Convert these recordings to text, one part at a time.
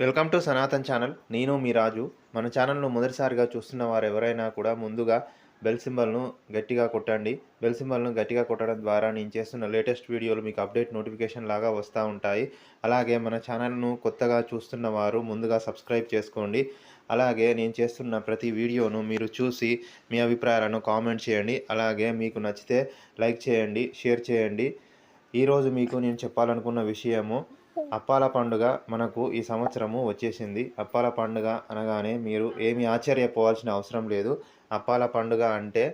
Welcome to Sanatan channel. నేను మీ రాజు. మన ఛానల్ను మొదటిసారిగా చూస్తున్న వారు ఎవరైనా కూడా ముందుగా బెల్ సింబల్ను గట్టిగా కొట్టండి. బెల్ సింబల్ను గట్టిగా కొట్టడం ద్వారా నేను చేస్తున్న లేటెస్ట్ వీడియోలు మీకు అప్డేట్ నోటిఫికేషన్ లాగా వస్తూ ఉంటాయి. అలాగే మన ఛానల్ను కొత్తగా చూస్తున్న వారు ముందుగా సబ్స్క్రైబ్ చేసుకోండి. అలాగే నేను చేస్తున్న ప్రతి వీడియోను మీరు చూసి మీ అభిప్రాయాలను కామెంట్ చేయండి. అలాగే మీకు నచ్చితే లైక్ చేయండి షేర్ చేయండి. ఈరోజు మీకు నేను చెప్పాలనుకున్న విషయము అప్పాల పండుగ మనకు ఈ సంవత్సరము వచ్చేసింది. అప్పాల పండుగ అనగానే మీరు ఏమి ఆశ్చర్యపోవాల్సిన అవసరం లేదు. అప్పాల పండుగ అంటే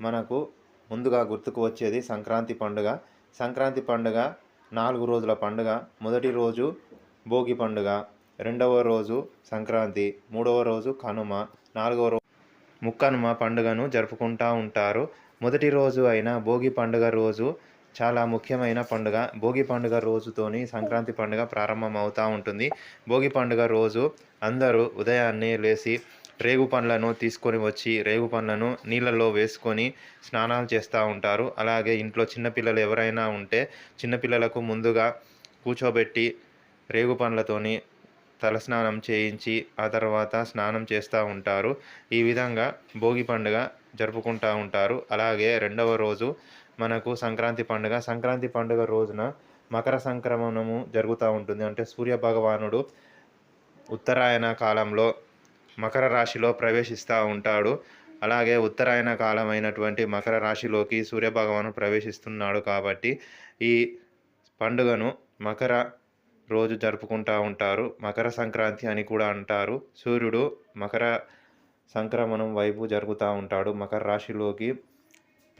మనకు ముందుగా గుర్తుకు వచ్చేది సంక్రాంతి పండుగ. సంక్రాంతి పండుగ నాలుగు రోజుల పండుగ. మొదటి రోజు భోగి పండుగ. రెండవ రోజు సంక్రాంతి. మూడవ రోజు కనుమ. నాలుగవ రోజు ముక్కనుమ పండుగను జరుపుకుంటూ ఉంటారు. మొదటి రోజు అయిన భోగి పండుగ రోజు చాలా ముఖ్యమైన పండుగ. భోగి పండుగ రోజుతోని సంక్రాంతి పండుగ ప్రారంభం అవుతూ ఉంటుంది. భోగి పండుగ రోజు అందరూ ఉదయాన్నే లేచి రేగు పండ్లను తీసుకొని వచ్చి రేగు పండ్లను నీళ్ళల్లో వేసుకొని స్నానాలు చేస్తూ ఉంటారు. అలాగే ఇంట్లో చిన్నపిల్లలు ఎవరైనా ఉంటే చిన్నపిల్లలకు ముందుగా కూర్చోబెట్టి రేగు పండ్లతోని తలస్నానం చేయించి ఆ తర్వాత స్నానం చేస్తూ ఉంటారు. ఈ విధంగా భోగి పండుగ జరుపుకుంటూ ఉంటారు. అలాగే రెండవ రోజు మనకు సంక్రాంతి పండుగ. సంక్రాంతి పండుగ రోజున మకర సంక్రమణము జరుగుతూ ఉంటుంది. అంటే సూర్య భగవానుడు ఉత్తరాయణ కాలంలో మకర రాశిలో ప్రవేశిస్తూ ఉంటాడు. అలాగే ఉత్తరాయణ కాలం అయినటువంటి మకర రాశిలోకి సూర్య భగవాను ప్రవేశిస్తున్నాడు కాబట్టి ఈ పండుగను మకర రోజు జరుపుకుంటూ ఉంటారు. మకర సంక్రాంతి అని కూడా అంటారు. సూర్యుడు మకర సంక్రమణం వైపు జరుగుతూ ఉంటాడు. మకర రాశిలోకి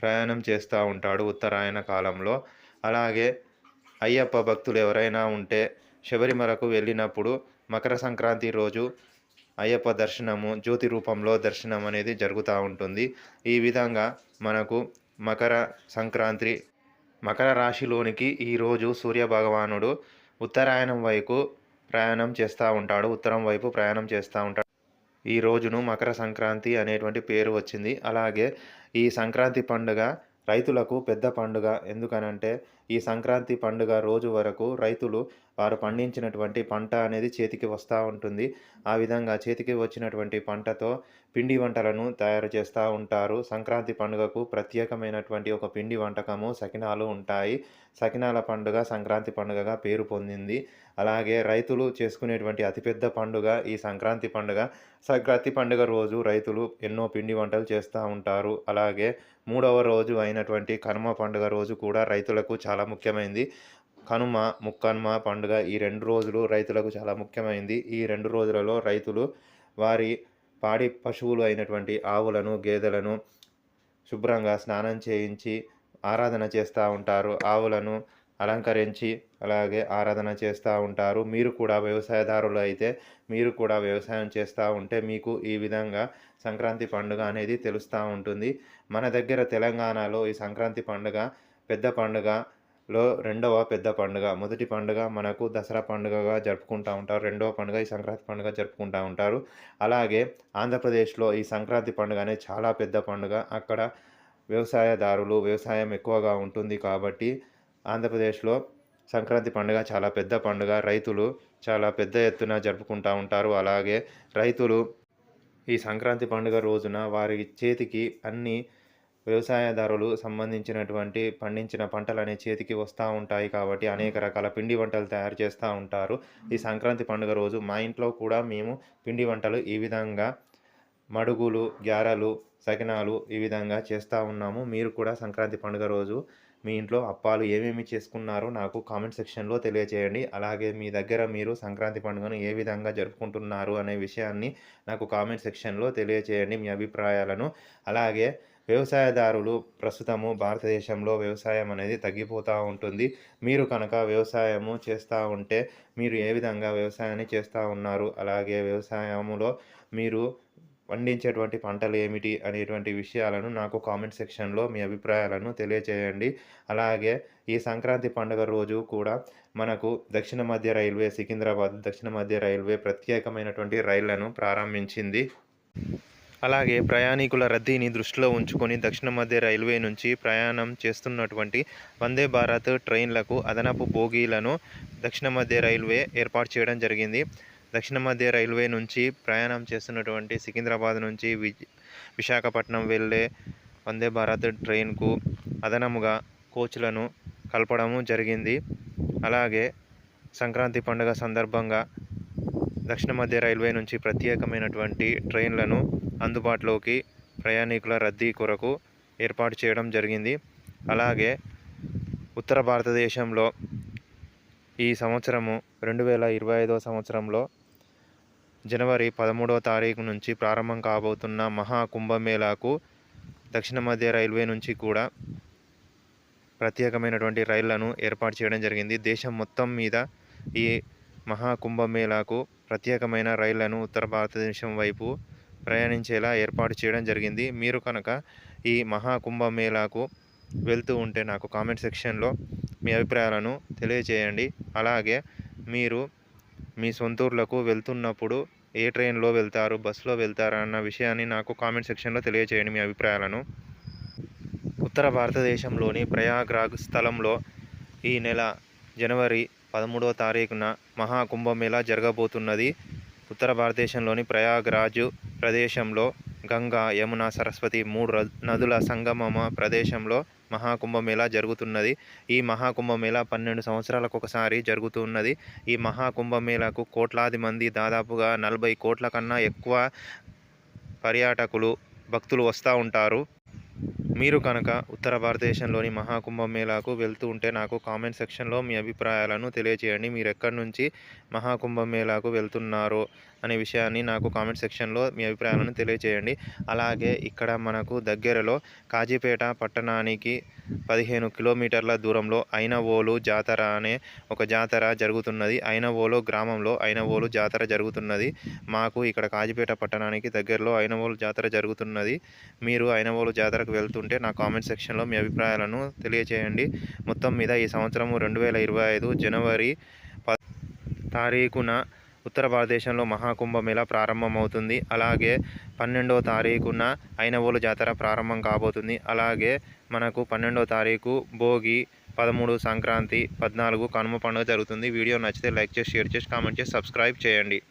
ప్రయాణం చేస్తూ ఉంటాడు ఉత్తరాయణ కాలంలో. అలాగే అయ్యప్ప భక్తులు ఎవరైనా ఉంటే శబరిమలకు వెళ్ళినప్పుడు మకర సంక్రాంతి రోజు అయ్యప్ప దర్శనము జ్యోతి రూపంలో దర్శనం అనేది జరుగుతూ ఉంటుంది. ఈ విధంగా మనకు మకర సంక్రాంతి మకర రాశిలోనికి ఈరోజు సూర్య భగవానుడు ఉత్తరాయణం వైపు ప్రయాణం చేస్తూ ఉంటాడు. ఉత్తరం వైపు ప్రయాణం చేస్తూ ఉంటాడు. ఈ రోజును మకర సంక్రాంతి అనేటువంటి పేరు వచ్చింది. అలాగే ఈ సంక్రాంతి పండుగ రైతులకు పెద్ద పండుగ. ఎందుకనంటే ఈ సంక్రాంతి పండుగ రోజు వరకు రైతులు వారు పండించినటువంటి పంట అనేది చేతికి వస్తూ ఉంటుంది. ఆ విధంగా చేతికి వచ్చినటువంటి పంటతో పిండి వంటలను తయారు చేస్తూ ఉంటారు. సంక్రాంతి పండుగకు ప్రత్యేకమైనటువంటి ఒక పిండి వంటకము సకినాలు ఉంటాయి. సకినాల పండుగ సంక్రాంతి పండుగగా పేరు పొందింది. అలాగే రైతులు చేసుకునేటువంటి అతిపెద్ద పండుగ ఈ సంక్రాంతి పండుగ. సంక్రాంతి పండుగ రోజు రైతులు ఎన్నో పిండి వంటలు చేస్తూ ఉంటారు. అలాగే మూడవ రోజు అయినటువంటి కనుమ పండుగ రోజు కూడా రైతులకు చాలా ముఖ్యమైనది కనుమ ముక్కనుమ పండుగ ఈ రెండు రోజులు రైతులకు చాలా ముఖ్యమైనది ఈ రెండు రోజులలో రైతులు వారి పాడి పశువులు అయినటువంటి ఆవులను గేదెలను శుభ్రంగా స్నానం చేయించి ఆరాధన చేస్తూ ఉంటారు. ఆవులను అలంకరించి అలాగే ఆరాధన చేస్తూ ఉంటారు. మీరు కూడా వ్యవసాయదారులు అయితే మీరు కూడా వ్యవసాయం చేస్తూ ఉంటే మీకు ఈ విధంగా సంక్రాంతి పండుగ అనేది తెలుస్తూ ఉంటుంది. మన దగ్గర తెలంగాణలో ఈ సంక్రాంతి పండుగ పెద్ద పండుగ లో రెండవ పెద్ద పండుగ. మొదటి పండుగ మనకు దసరా పండుగగా జరుపుకుంటూ ఉంటారు. రెండవ పండుగ ఈ సంక్రాంతి పండుగ జరుపుకుంటూ ఉంటారు. అలాగే ఆంధ్రప్రదేశ్లో ఈ సంక్రాంతి పండుగ అనేది చాలా పెద్ద పండుగ. అక్కడ వ్యవసాయదారులు వ్యవసాయం ఎక్కువగా ఉంటుంది కాబట్టి ఆంధ్రప్రదేశ్లో సంక్రాంతి పండుగ చాలా పెద్ద పండుగ. రైతులు చాలా పెద్ద ఎత్తున జరుపుకుంటూ ఉంటారు. అలాగే రైతులు ఈ సంక్రాంతి పండుగ రోజున వారి చేతికి అన్ని వ్యవసాయదారులు సంబంధించినటువంటి పండించిన పంటలు అనే చేతికి వస్తూ ఉంటాయి కాబట్టి అనేక రకాల పిండి వంటలు తయారు చేస్తూ ఉంటారు. ఈ సంక్రాంతి పండుగ రోజు మా ఇంట్లో కూడా మేము పిండి వంటలు ఈ విధంగా మడుగులు గ్యారలు సకినాలు ఈ విధంగా చేస్తూ ఉన్నాము. మీరు కూడా సంక్రాంతి పండుగ రోజు మీ ఇంట్లో అప్పాలు ఏమేమి చేసుకున్నారో నాకు కామెంట్ సెక్షన్లో తెలియజేయండి అలాగే మీ దగ్గర మీరు సంక్రాంతి పండుగను ఏ విధంగా జరుపుకుంటున్నారు అనే విషయాన్ని నాకు కామెంట్ సెక్షన్లో తెలియజేయండి మీ అభిప్రాయాలను. అలాగే వ్యవసాయదారులు ప్రస్తుతము భారతదేశంలో వ్యవసాయం అనేది తగ్గిపోతూ ఉంటుంది. మీరు కనుక వ్యవసాయము చేస్తూ ఉంటే మీరు ఏ విధంగా వ్యవసాయాన్ని చేస్తూ ఉన్నారు? అలాగే వ్యవసాయములో మీరు పండించేటువంటి పంటలు ఏమిటి? అనేటువంటి విషయాలను నాకు కామెంట్ సెక్షన్లో మీ అభిప్రాయాలను తెలియజేయండి అలాగే ఈ సంక్రాంతి పండుగ రోజు కూడా మనకు దక్షిణ మధ్య రైల్వే సికింద్రాబాద్ దక్షిణ మధ్య రైల్వే ప్రత్యేకమైనటువంటి రైళ్ళను ప్రారంభించింది. అలాగే ప్రయాణికుల రద్దీని దృష్టిలో ఉంచుకొని దక్షిణ మధ్య రైల్వే నుంచి ప్రయాణం చేస్తున్నటువంటి వందే భారత్ ట్రైన్లకు అదనపు బోగీలను దక్షిణ మధ్య రైల్వే ఏర్పాటు చేయడం జరిగింది. దక్షిణ మధ్య రైల్వే నుంచి ప్రయాణం చేస్తున్నటువంటి సికింద్రాబాద్ నుంచి విజ్ విశాఖపట్నం వెళ్ళే వందే భారత్ ట్రైన్కు అదనముగా కోచ్లను కలపడము జరిగింది. అలాగే సంక్రాంతి పండుగ సందర్భంగా దక్షిణ మధ్య రైల్వే నుంచి ప్రత్యేకమైనటువంటి ట్రైన్లను అందుబాటులోకి ప్రయాణికుల రద్దీ కొరకు ఏర్పాటు చేయడం జరిగింది. అలాగే ఉత్తర భారతదేశంలో ఈ సంవత్సరము రెండు వేల ఇరవై ఐదవ సంవత్సరంలో జనవరి పదమూడవ తారీఖు నుంచి ప్రారంభం కాబోతున్న మహా కుంభమేళాకు దక్షిణ మధ్య రైల్వే నుంచి కూడా ప్రత్యేకమైనటువంటి రైళ్ళను ఏర్పాటు చేయడం జరిగింది. దేశం మొత్తం మీద ఈ మహా కుంభమేళాకు ప్రత్యేకమైన రైళ్ళను ఉత్తర భారతదేశం వైపు ప్రయాణించేలా ఏర్పాటు చేయడం జరిగింది. మీరు కనుక ఈ మహా కుంభమేళాకు వెళ్తూ ఉంటే నాకు కామెంట్ సెక్షన్లో మీ అభిప్రాయాలను తెలియజేయండి. అలాగే మీరు మీ సొంతూర్లకు వెళ్తున్నప్పుడు ఏ ట్రైన్లో వెళ్తారు బస్సులో వెళ్తారా అన్న విషయాన్ని నాకు కామెంట్ సెక్షన్లో తెలియజేయండి మీ అభిప్రాయాలను. ఉత్తర భారతదేశంలోని ప్రయాగ్రాగ్ స్థలంలో ఈ నెల జనవరి పదమూడవ తారీఖున మహాకుంభమేళా జరగబోతున్నది. ఉత్తర భారతదేశంలోని ప్రయాగ్రాజు ప్రదేశంలో గంగా యమున సరస్వతి మూడు నదుల సంగమమ ప్రదేశంలో మహాకుంభమేళా జరుగుతున్నది. ఈ మహాకుంభమేళా పన్నెండు సంవత్సరాలకు ఒకసారి జరుగుతున్నది. ఈ మహాకుంభమేళాకు కోట్లాది మంది దాదాపుగా నలభై కోట్ల కన్నా ఎక్కువ పర్యాటకులు భక్తులు వస్తూ ఉంటారు. మీరు కనుక ఉత్తర భారతదేశంలోని మహాకుంభమేళాకు వెళ్తూ ఉంటే నాకు కామెంట్ సెక్షన్లో మీ అభిప్రాయాలను తెలియజేయండి మీరు ఎక్కడి నుంచి మహాకుంభమేళాకు వెళ్తున్నారో అనే విషయాన్ని నాకు కామెంట్ సెక్షన్లో మీ అభిప్రాయాలను తెలియజేయండి అలాగే ఇక్కడ మనకు దగ్గరలో కాజీపేట పట్టణానికి పదిహేను కిలోమీటర్ల దూరంలో ఐనవోలు జాతర అనే ఒక జాతర జరుగుతున్నది. ఐనవోలు గ్రామంలో ఐనవోలు జాతర జరుగుతున్నది. మాకు ఇక్కడ కాజీపేట పట్టణానికి దగ్గరలో ఐనవోలు జాతర జరుగుతున్నది. మీరు ఐనవోలు జాతరకు వెళ్తుంటే నా కామెంట్ సెక్షన్లో మీ అభిప్రాయాలను తెలియజేయండి మొత్తం మీద ఈ సంవత్సరము రెండు వేల ఇరవై ఐదు జనవరి ప తారీఖున ఉత్తర భారతదేశంలో మహాకుంభమేళా ప్రారంభమవుతుంది? అలాగే పన్నెండవ తారీఖున ఐనవోలు జాతర ప్రారంభం కాబోతుంది. అలాగే మనకు పన్నెండవ తారీఖు భోగి పదమూడు సంక్రాంతి పద్నాలుగు కనుమ పండుగ జరుగుతుంది. వీడియో నచ్చితే లైక్ చేసి షేర్ చేసి కామెంట్ చేసి సబ్స్క్రైబ్ చేయండి.